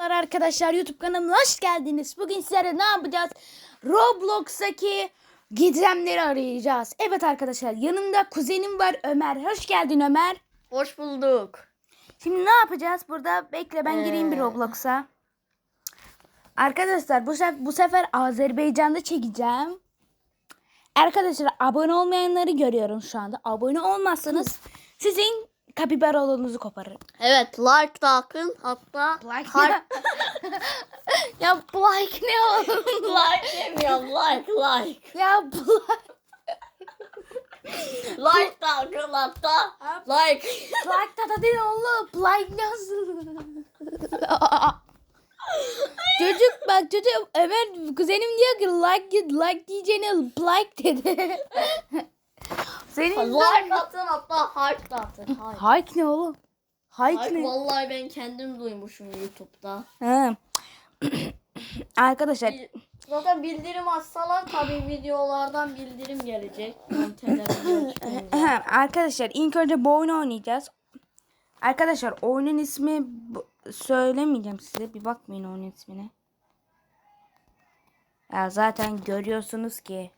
Merhabalar arkadaşlar YouTube kanalıma hoş geldiniz. Bugün sizlere ne yapacağız? Roblox'taki gizemleri arayacağız. Evet arkadaşlar yanımda kuzenim var Ömer. Hoş geldin Ömer. Hoş bulduk. Şimdi ne yapacağız burada? Bekle ben gireyim bir Ee. Roblox'a. Arkadaşlar bu sefer, bu sefer Azerbaycan'da çekeceğim. Arkadaşlar abone olmayanları görüyorum şu anda. Abone olmazsanız sizin kapibarolunuzu koparırım. Evet like da akın hatta Like Har- ya like ne oğlum? like demiyorum like like. ya like. Like da akın hatta like. Like da değil oğlum. Like nasıl? çocuk bak çocuk Ömer kuzenim diyor ki like like diyeceğine like dedi. Senin like atın hatta da atın. Hike ne oğlum? Hike Like ne? vallahi ben kendim duymuşum YouTube'da. He. Arkadaşlar Zaten bildirim açsalar tabii videolardan bildirim gelecek. Ben çıkınca. Arkadaşlar ilk önce bu oyunu oynayacağız. Arkadaşlar oyunun ismi bu- söylemeyeceğim size. Bir bakmayın oyunun ismine. Ya zaten görüyorsunuz ki.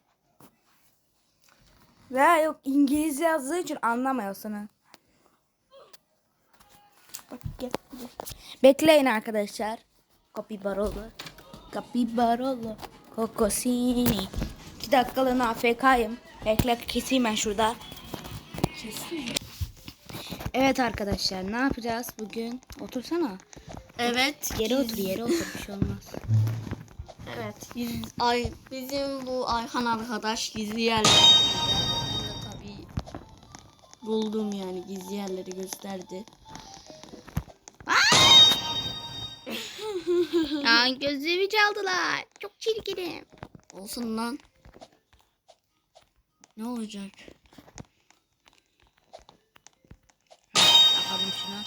Ya yok İngilizce yazdığı için anlamıyorsunuz. Bak, gel. Bekleyin arkadaşlar. Kapibarolo. Kapibarolo. Kokosini. İki dakikalığına AFK'yım. Bekle keseyim ben şurada. Evet arkadaşlar ne yapacağız bugün? Otursana. Evet. Yere otur yere otur bir şey olmaz. Evet. Biz, ay, bizim bu Ayhan arkadaş gizli yerleri buldum yani gizli yerleri gösterdi. Ya gözlüğümü çaldılar. Çok çirkinim. Olsun lan. Ne olacak? Bakalım şuna.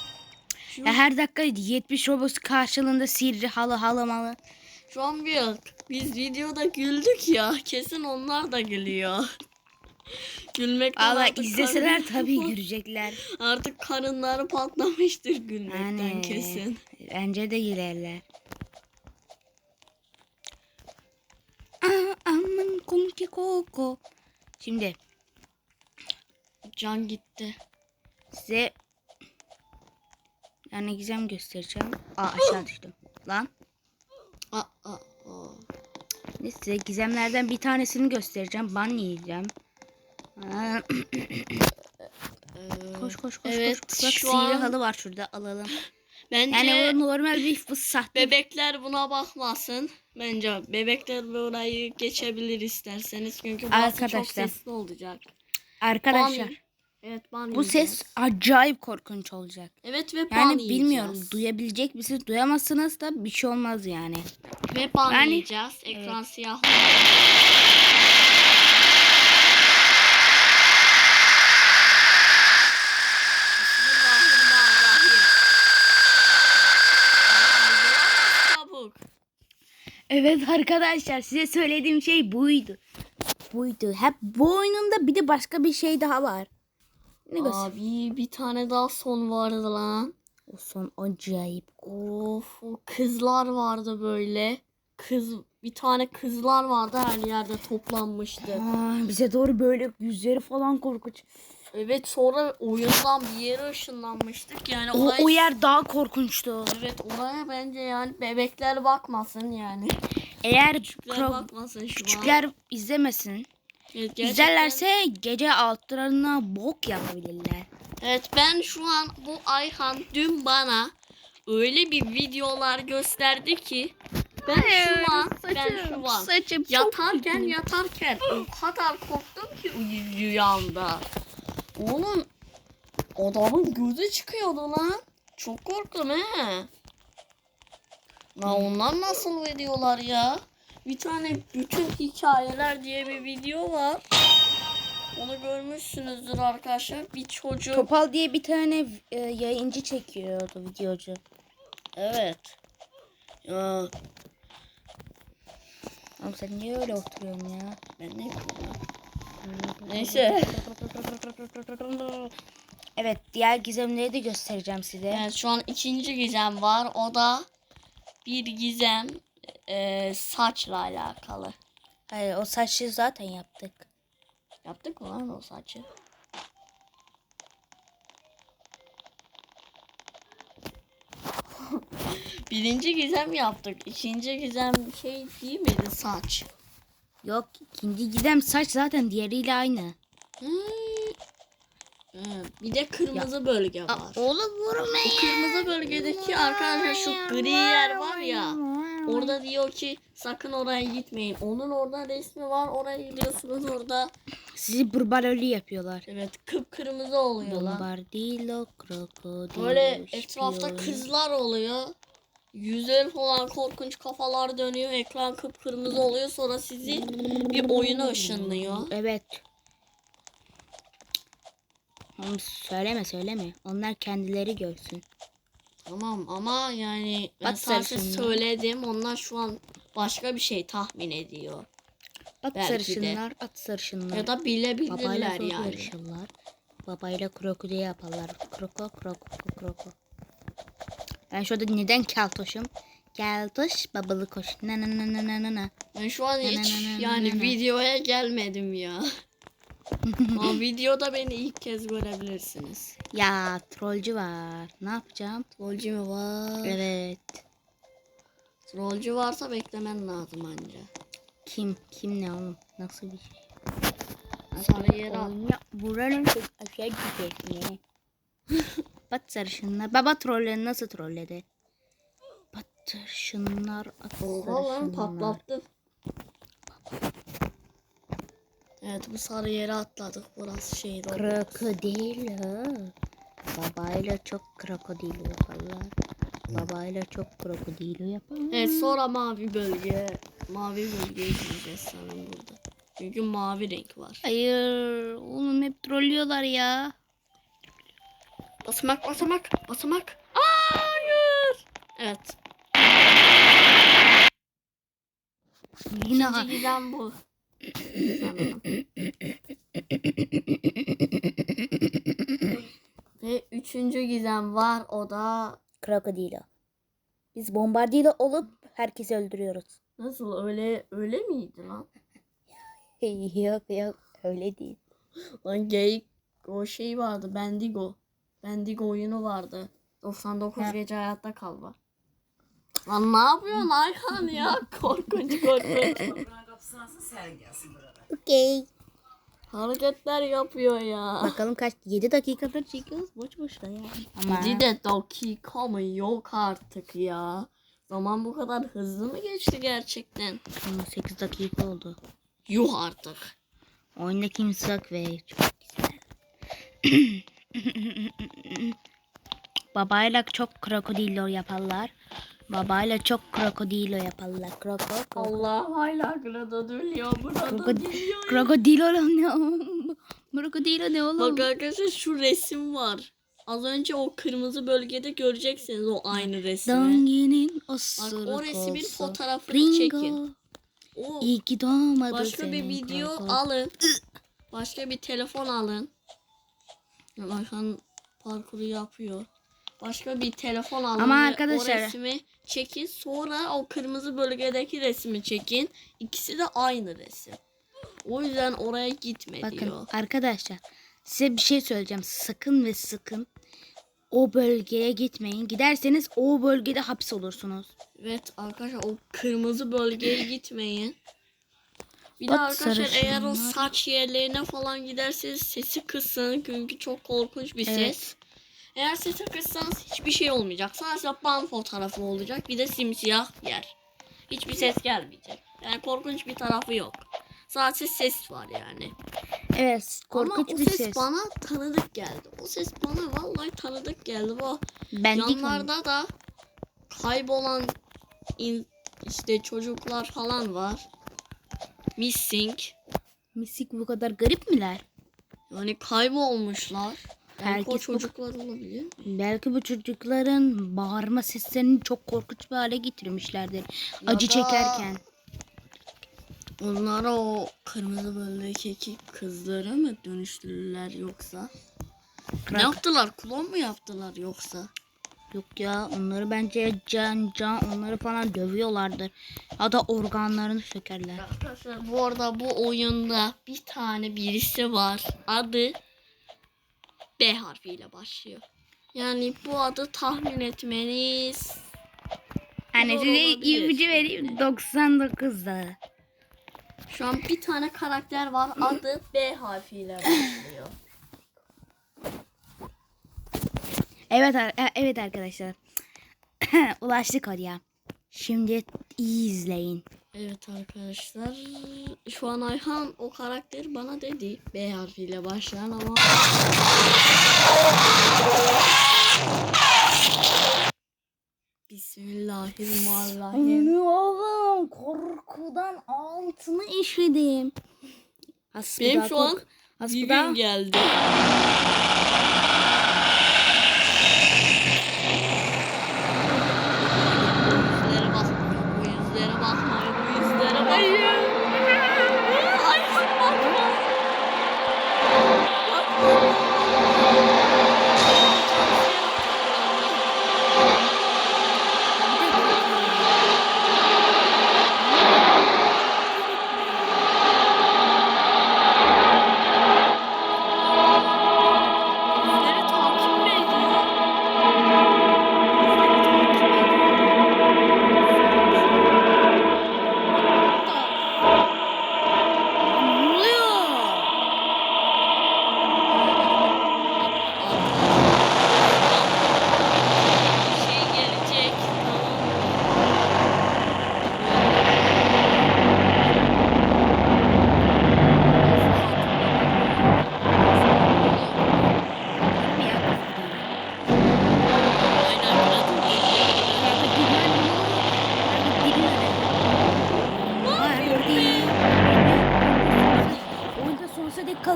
Şu, Ya her dakika 70 Robux karşılığında sihirli halı halı malı. şu an bir biz videoda güldük ya. Kesin onlar da gülüyor. Gülmekten artık izleseler karın- tabii görecekler. Artık karınları patlamıştır gülmekten Yani kesin. bence de gülerler. Aman komki koko. Şimdi Can gitti. size yani gizem göstereceğim. Aa aşağı düştüm. Lan. Aa, aa, aa. Size gizemlerden bir tanesini göstereceğim. Ban yiyeceğim. Ee, koş koş koş Evet, koş. Bak sihirli an- halı var şurada alalım. Bence Yani o normal bir bu sahte. bebekler buna bakmasın. Bence bebekler burayı geçebilir isterseniz. Çünkü burası çok Arkadaşlar. sesli olacak. Arkadaşlar Ban- Evet ban bu yiyeceğiz. ses acayip korkunç olacak. Evet ve Yani yiyeceğiz. bilmiyorum duyabilecek misiniz? Duyamazsınız da bir şey olmaz yani. Ve ban Yani- yiyeceğiz. Ekran siyah. Bismillahirrahmanirrahim. Evet arkadaşlar size söylediğim şey buydu. Buydu. Hep bu oyununda bir de başka bir şey daha var. Ne göster? Abi bir tane daha son vardı lan. O son acayip. Of o kızlar vardı böyle. Kız bir tane kızlar vardı her yerde toplanmıştı. Aa, bize doğru böyle yüzleri falan korkunç. Evet sonra oyundan bir yere ışınlanmıştık yani O, olay- o yer daha korkunçtu. Evet oraya bence yani bebekler bakmasın yani. Eğer Küçükler pro- bakmasın şu an. küçükler izlemesin. Evet, gerçekten- İzlerlerse gece altlarına bok yapabilirler. Evet ben şu an bu Ayhan dün bana öyle bir videolar gösterdi ki ben şu an ben şu an saçım yatarken yatarken o kadar korktum ki rüyamda. Oğlum adamın gözü çıkıyordu lan. Çok korktum he. La onlar nasıl videolar ya? Bir tane bütün hikayeler diye bir video var. Onu görmüşsünüzdür arkadaşlar. Bir çocuk. Topal diye bir tane e, yayıncı çekiyordu videocu. Evet. Ya Oğlum sen niye öyle oturuyorsun ya? ben ne bileyim ya. Neyse. Evet diğer gizemleri de göstereceğim size. Evet şu an ikinci gizem var. O da bir gizem e, saçla alakalı. Hayır o saçı zaten yaptık. Yaptık mı lan o saçı? Birinci gizem yaptık. İkinci gizem şey değil miydi saç? Yok ikinci gizem saç zaten diğeriyle aynı. Hmm. Bir de kırmızı bölge var. Oğlum vurma O kırmızı bölgedeki arkadaşlar şu gri yer var ya. Orada diyor ki sakın oraya gitmeyin. Onun orada resmi var. Oraya gidiyorsunuz orada. Sizi burbaloli yapıyorlar. Evet kıpkırmızı oluyor lan. Bombardilo. Böyle etrafta kızlar oluyor. Yüzleri falan korkunç kafalar dönüyor. Ekran kıpkırmızı oluyor. Sonra sizi bir oyuna ışınlıyor. Evet. Oğlum söyleme söyleme. Onlar kendileri görsün. Tamam ama yani ben Bak sadece söyledim. Onlar şu an başka bir şey tahmin ediyor. At Belki de. sarışınlar, at sarışınlar. Ya da Babayla bilebilirler kroko yani. Babayla krokodil yaparlar. Kroko kroko kroko. Ben şurada neden keltoşum? Keltoş babalı koş. Na na na na na na na. Ben şu an hiç na na na yani na. videoya gelmedim ya. Ama videoda beni ilk kez görebilirsiniz. Ya trollcü var. Ne yapacağım? Trollcü mü var? Evet. Trollcü varsa beklemen lazım anca. Kim? Kim ne oğlum? Nasıl bir şey? Sarı yere. Oyna, buranın çok aşağı gidecek Bat sarışınlar. Baba trolleri nasıl trolledi? Bat sarışınlar. At Oha lan patlattım. Evet bu sarı yere atladık. Burası şey Roblox. Krokodilo. Babayla çok krokodilo yaparlar. Babayla çok krokodilo yaparlar. Evet sonra mavi bölge. Mavi bölgeye gideceğiz sanırım burada. Çünkü mavi renk var. Hayır. Oğlum hep trollüyorlar ya. Basamak basamak basamak. Hayır. Evet. Yine giden bu. Ve üçüncü gizem var o da krokodilo. Biz bombardilo olup herkesi öldürüyoruz. nasıl öyle öyle miydi lan? yok yok öyle değil. Lan geyik o şey vardı Bendigo. Bendigo oyunu vardı. 99 Ha. gece hayatta kal var. Lan ne yapıyorsun Ayhan ya? Korkunç korkunç. Okey. Hareketler yapıyor ya. Bakalım kaç 7 dakikadır çekiyoruz. Boş boşuna ya. Ama 7 de dakika mı yok artık ya. Zaman bu kadar hızlı mı geçti gerçekten? 8 dakika oldu. Yuh artık. Oyunda kimse yok ve çok güzel. Babayla çok krokodilo yaparlar. Babayla çok krokodilo yaparlar. Kroko, kroko. Allah hala burada dönüyor. Burada Krokod- geliyor. Krokodilo ne oğlum? Krokodilo ne oğlum? Bak arkadaşlar şu resim var. Az önce o kırmızı bölgede göreceksiniz o aynı resmi. Donginin Bak osuruk o resmin olsun. fotoğrafını Ringo. çekin. O İyi ki doğmadı başka bir video kroko. alın. Başka bir telefon alın. Ayhan parkuru yapıyor. Başka bir telefon alın Ama arkadaşlar- o resmi çekin. Sonra o kırmızı bölgedeki resmi çekin. İkisi de aynı resim. O yüzden oraya gitme Bakın diyor. arkadaşlar size bir şey söyleyeceğim. Sakın ve sakın o bölgeye gitmeyin. Giderseniz o bölgede hapis olursunuz. Evet arkadaşlar o kırmızı bölgeye gitmeyin. Bir de Bak arkadaşlar eğer o saç yerlerine falan giderseniz sesi kısın çünkü çok korkunç bir Evet. ses. Eğer sesi kıssanız hiçbir şey olmayacak. Sadece ban fotoğrafı olacak. Bir de simsiyah yer. Hiçbir ses gelmeyecek. Yani korkunç bir tarafı yok. Sadece ses var yani. Evet korkunç Ama o bir ses, ses. bana tanıdık geldi. O ses bana vallahi tanıdık geldi. Bu mi? Yanlarda da kaybolan in, işte çocuklar falan var. Missing. Misik bu kadar garip miler? Yani kaybolmuşlar. Belki o bu- çocuklar olabilir. Belki bu çocukların bağırma seslerini çok korkunç bir hale getirmişlerdir. Ya Acı çekerken. Onlara o kırmızı bölgedeki kızları mı dönüştürdüler yoksa? Ne Krak- yaptılar? Klon mu yaptılar yoksa? Yok ya onları bence can can onları falan dövüyorlardır. Ya da organlarını sökerler. Arkadaşlar bu arada bu oyunda bir tane birisi var. Adı B harfiyle başlıyor. Yani bu adı tahmin etmeniz Hani Zor size ipucu vereyim 99'da. şu an bir tane karakter var. Adı B harfiyle başlıyor. Evet e- evet arkadaşlar. Ulaştık oraya. Şimdi iyi izleyin. Evet arkadaşlar şu an Ayhan o karakter bana dedi B harfiyle başlayan ama Bismillahirrahmanirrahim. oğlum korkudan altını işedim. Benim şu an Hasbıda geldi.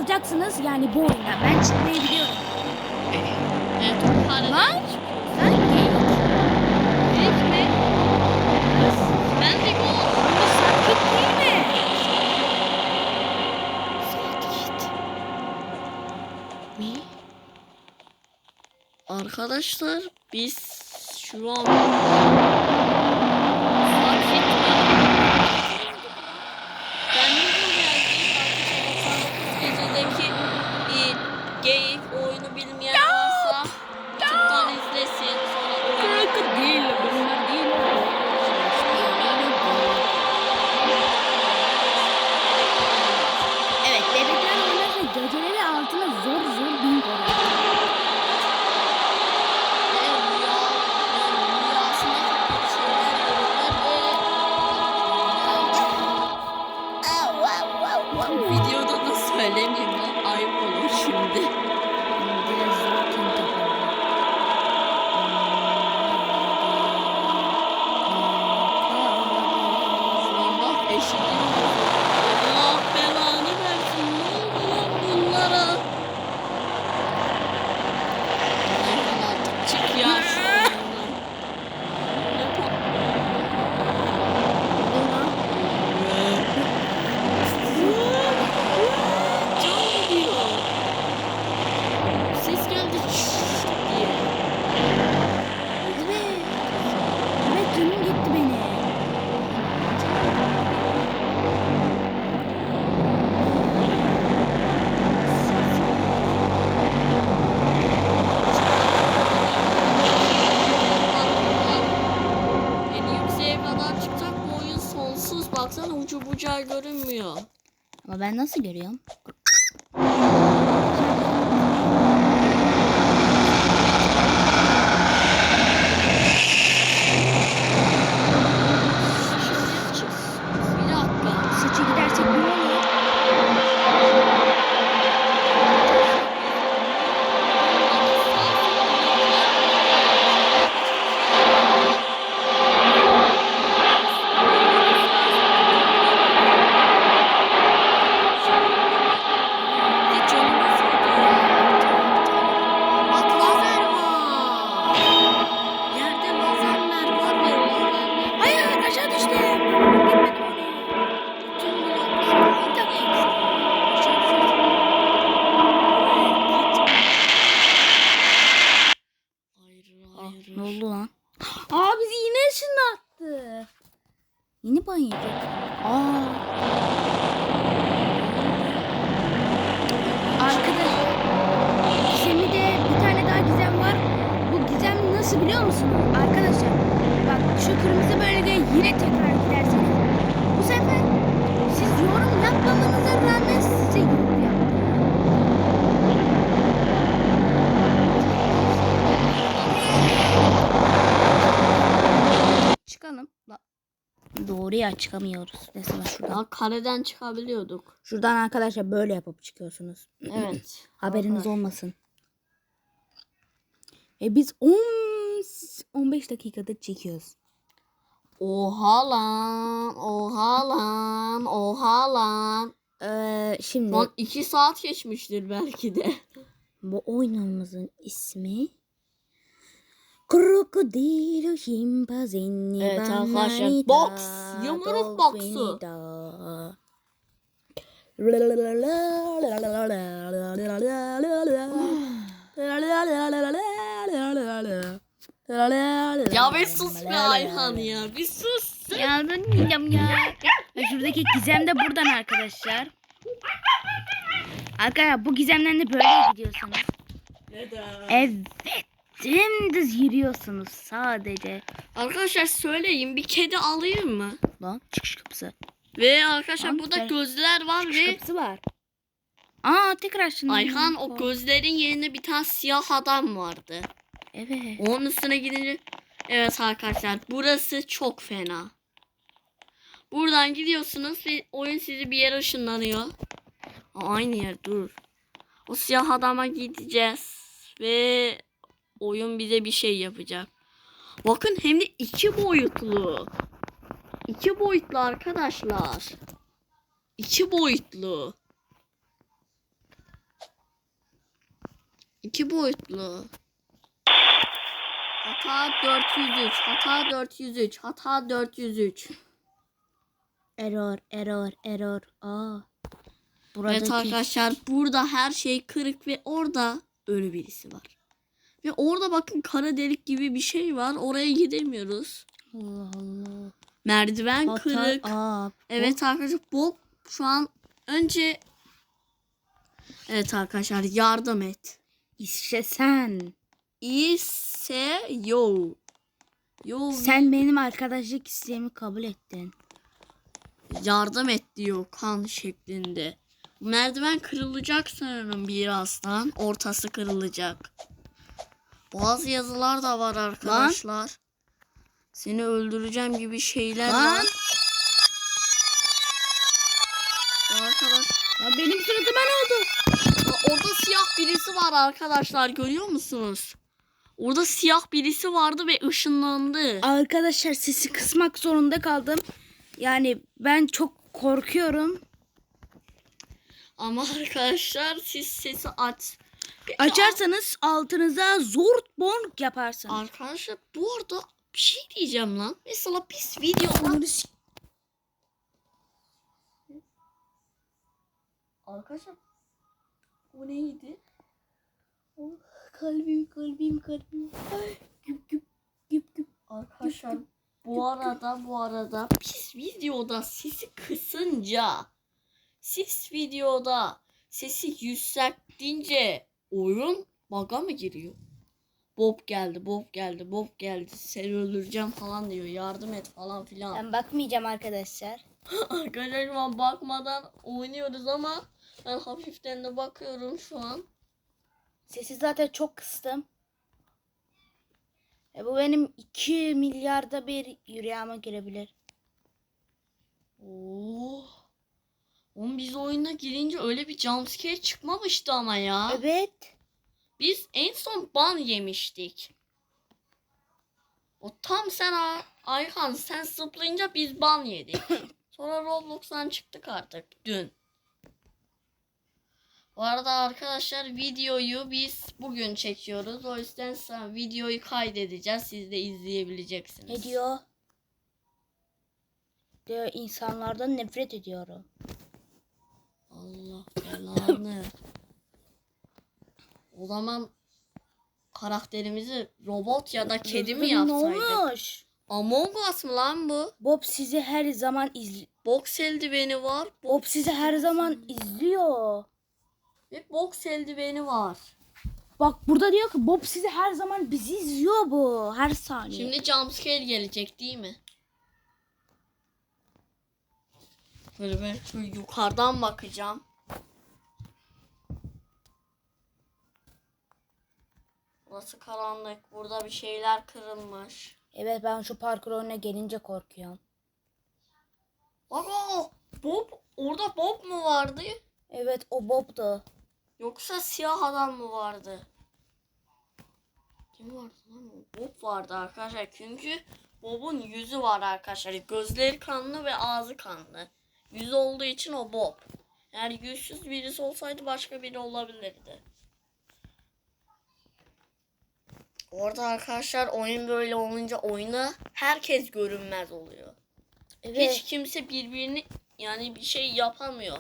Kalacaksınız yani bu oyunda. Ben çıkmayı biliyorum. Evet, Lan! Sen mi? Ben de gol. Bu sakit değil mi? Saat Mi? Arkadaşlar biz şu an ben nasıl görüyorum? Musunuz? Arkadaşlar bak şu kırmızı bölge yine tekrar giderseniz bu sefer siz yorum yapmamanıza rağmen size yorum. Çıkalım. Bak. Doğru ya çıkamıyoruz. Mesela şuradan. Ya kaleden çıkabiliyorduk. Şuradan arkadaşlar böyle yapıp çıkıyorsunuz. Evet. Haberiniz olmasın. E biz 10 15 dakikadır çekiyoruz. Oha lan. Oha lan. Oha lan. Ee, şimdi Lan 2 saat geçmiştir belki de. bu oyunumuzun ismi Krokodilo Şimpazini Evet arkadaşlar, box, yumruk boksu. Ya bir sus be Ayhan ya. Bir sus. Ya ben diyeceğim ya. Ya Şuradaki gizem de buradan arkadaşlar. Arkadaşlar bu gizemden de böyle gidiyorsunuz. Evet. Dümdüz yürüyorsunuz sadece. Arkadaşlar söyleyin bir kedi alayım mı? Lan çıkış kapısı. Ve arkadaşlar Lan, burada gözler var Çıkış ve kapısı var. Aa tekrar şunu. Ayhan o gözlerin yerine bir tane siyah adam vardı. Evet. Onun üstüne gidince evet arkadaşlar burası çok fena. Buradan gidiyorsunuz ve oyun sizi bir yere ışınlanıyor. Aynı yer dur. O siyah adama gideceğiz ve oyun bize bir şey yapacak. Bakın hem de iki boyutlu. İki boyutlu arkadaşlar. İki boyutlu. İki boyutlu. Hata 403, hata 403, hata 403. Error, error, error. Aa. Buradaki Evet arkadaşlar burada her şey kırık ve orada ölü birisi var. Ve orada bakın kara delik gibi bir şey var. Oraya gidemiyoruz. Allah Allah. Merdiven Hata- kırık. Aa, Evet arkadaşlar Bob şu an önce Evet arkadaşlar yardım et. işte sen. İse yo. Yo Sen benim arkadaşlık isteğimi kabul ettin. yardım et diyor kan şeklinde. Merdiven kırılacak sanırım birazdan. Ortası kırılacak. Bazı yazılar da var arkadaşlar. Seni öldüreceğim gibi şeyler Lan. var. Arkadaş, Ya benim suratıma ne oldu? orada siyah birisi var arkadaşlar görüyor musunuz? Orada siyah birisi vardı ve ışınlandı. Arkadaşlar sesi kısmak zorunda kaldım. Yani ben çok korkuyorum. Ama arkadaşlar siz sesi aç. Açarsanız altınıza zor bonk yaparsınız. Arkadaşlar bu arada bir şey diyeceğim lan. Mesela biz videoda... Arkadaşlar bu neydi? Kalbim kalbim kalbim. Güp güp güp güp. Arkadaşlar bu arada bu arada biz videoda sesi kısınca siz videoda sesi yükseltince oyun baga mı giriyor? Bob geldi, Bob geldi, Bob geldi. Seni öldüreceğim falan diyor. Yardım et falan filan. Ben bakmayacağım arkadaşlar. Arkadaşlar şu an bakmadan oynuyoruz ama ben hafiften de bakıyorum şu an. Sesi zaten çok kıstım. E bu benim 2 milyarda bir yüreğime girebilir. Oo. Oğlum biz oyuna girince öyle bir jumpscare çıkmamıştı ama ya. Evet. Biz en son ban yemiştik. O tam sen Ay- Ayhan sen zıplayınca biz ban yedik. Sonra Roblox'tan çıktık artık dün. Bu arada arkadaşlar videoyu biz bugün çekiyoruz. O yüzden sen videoyu kaydedeceğiz. Siz de izleyebileceksiniz. Ne diyor? Diyor insanlardan nefret ediyorum. Allah belanı. o zaman karakterimizi robot ya da kedi mi Gözlerim Ne yapsaydık? olmuş? Among Us mı lan bu? Bob sizi her zaman izliyor. Boks eldiveni var. Bob sizi her zaman izliyor. Ve boks eldiveni var. Bak burada diyor ki Bob sizi her zaman bizi izliyor bu her saniye. Şimdi jumpscare gelecek değil mi? Böyle ben şu yukarıdan bakacağım. Burası karanlık. Burada bir şeyler kırılmış. Evet ben şu parkur önüne gelince korkuyorum. Bak o Bob. Orada Bob mu vardı? Evet o Bob'du. Yoksa siyah adam mı vardı? Kim vardı lan? Bob vardı arkadaşlar. Çünkü Bob'un yüzü var arkadaşlar. Gözleri kanlı ve ağzı kanlı. Yüz olduğu için o Bob. Eğer yüzsüz birisi olsaydı başka biri olabilirdi. Orada arkadaşlar oyun böyle olunca oyuna herkes görünmez oluyor. Evet. Hiç kimse birbirini yani bir şey yapamıyor.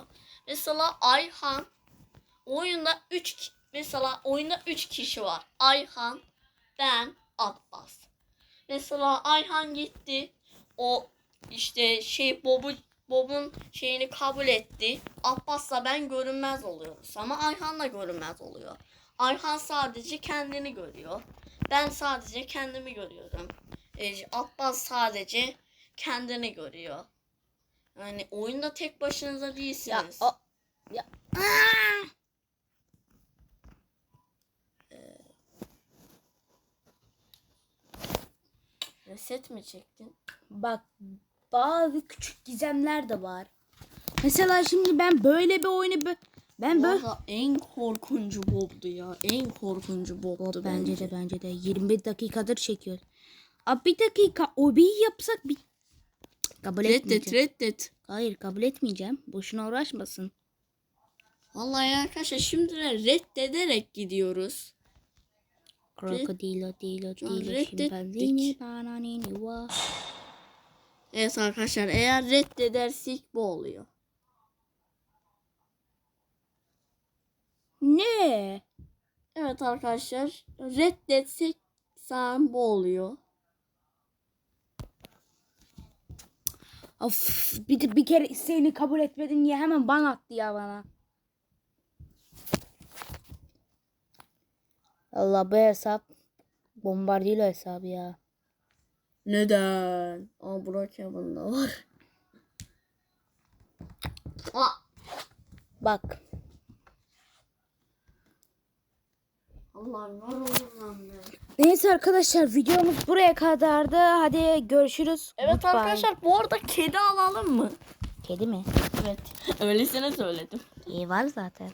Mesela Ayhan oyunda 3 mesela oyunda 3 kişi var. Ayhan, ben, Abbas. Mesela Ayhan gitti. O işte şey Bob'u Bob'un şeyini kabul etti. Abbas'la ben görünmez oluyoruz. Ama Ayhan da görünmez oluyor. Ayhan sadece kendini görüyor. Ben sadece kendimi görüyorum. E, Abbas sadece kendini görüyor. Yani oyunda tek başınıza Ya değilsiniz. o ya Aa! Reset mi çektin? bak bazı küçük gizemler de var. Mesela şimdi ben böyle bir oyunu bö- ben böyle Valla en korkuncu Bob'du ya. En korkuncu Bob'du bence de bence de 21 dakikadır çekiyor. Abi bir dakika o bir yapsak bir kabul Reddet etmeyeceğim. reddet. Hayır kabul etmeyeceğim. Boşuna uğraşmasın. Vallahi arkadaşlar şimdi de reddederek gidiyoruz. Krokodilo dilo dilo şimpanzini bananini va. Evet arkadaşlar eğer reddedersek bu oluyor. Ne? Evet arkadaşlar reddetsek sen bu oluyor. Of bir, bir kere isteğini kabul etmedin diye hemen ban attı ya bana. Allah bu hesap bombardilo hesabı ya. Neden? Aa Burak bunda var. Aa, Bak Allah'ım var oğlum. Neyse arkadaşlar videomuz buraya kadardı. Hadi görüşürüz. Evet Goodbye. arkadaşlar bu arada kedi alalım mı? Kedi mi? Evet. Öylesine söyledim. İyi var zaten.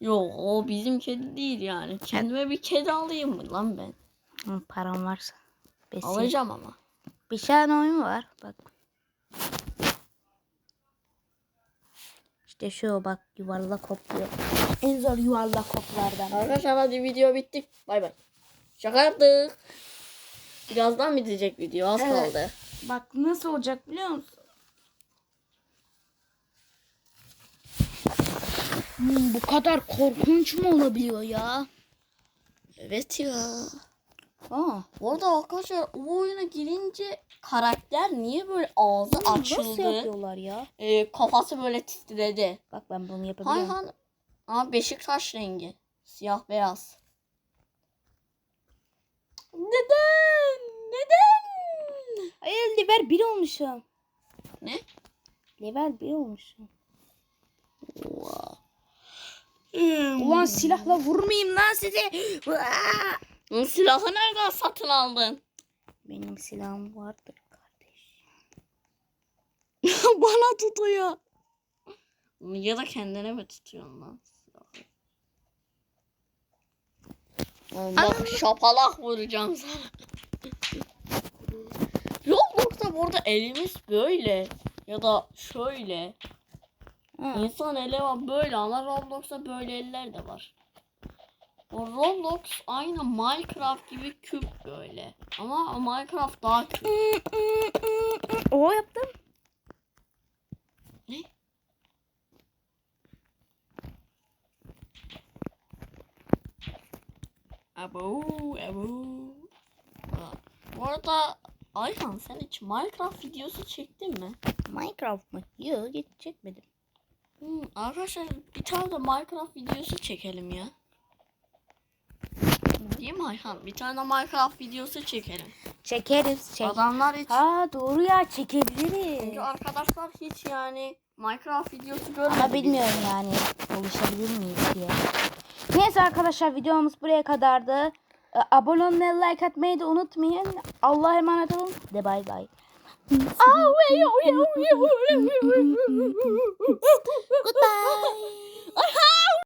Yok o bizim kedi değil yani. Kendime bir kedi alayım mı lan ben? Hı, param varsa. Besin. Alacağım ama. Bir tane oyun var. Bak. İşte şu bak yuvarlak hopluyor. En zor yuvarlak hoplardan. Arkadaşlar hadi video bittik. Bay bay. Şaka yaptık. Birazdan bitecek video az Evet. kaldı. Bak nasıl olacak biliyor musun? Hmm, bu kadar korkunç mu olabiliyor ya? Evet ya. Aa, Orada arkadaşlar o oyuna girince karakter niye böyle ağzı nasıl açıldı? yapıyorlar ya? Ee, kafası böyle titredi. Bak ben bunu yapabiliyorum. Hayhan. Aa Beşiktaş rengi. Siyah beyaz. Neden? Neden? Hayır level 1 olmuşum. Ne? Level 1 olmuşum. Wow. Ulan silahla vurmayayım lan sizi. Bu silahı nereden satın aldın? Benim silahım vardır kardeş. Bana tutuyor. Ya da kendine mi tutuyorsun lan bak şapalak vuracağım sana. Roblox'ta burada elimiz böyle. Ya da şöyle. Ha. İnsan eli var böyle ama Roblox'ta böyle eller de var. O Roblox aynı Minecraft gibi küp böyle. Ama Minecraft daha küp. O yaptım. Ne? Abo, abo. Ha, Bu arada Ayhan sen hiç Minecraft videosu çektin mi? Minecraft mı? Yok hiç çekmedim. Hmm, arkadaşlar bir tane de Minecraft videosu çekelim ya. Değil mi Ayhan? Bir tane de Minecraft videosu çekelim. Çekeriz çek. Adamlar hiç... Ha doğru ya çekebiliriz. Çünkü arkadaşlar hiç yani Minecraft videosu görmedi. Ama bilmiyorum yani oluşabilir miyiz diye. Neyse arkadaşlar videomuz buraya kadardı. Ee, Abone olmayı, like atmayı da unutmayın. Allah'a emanet olun. De bay bay. Goodbye.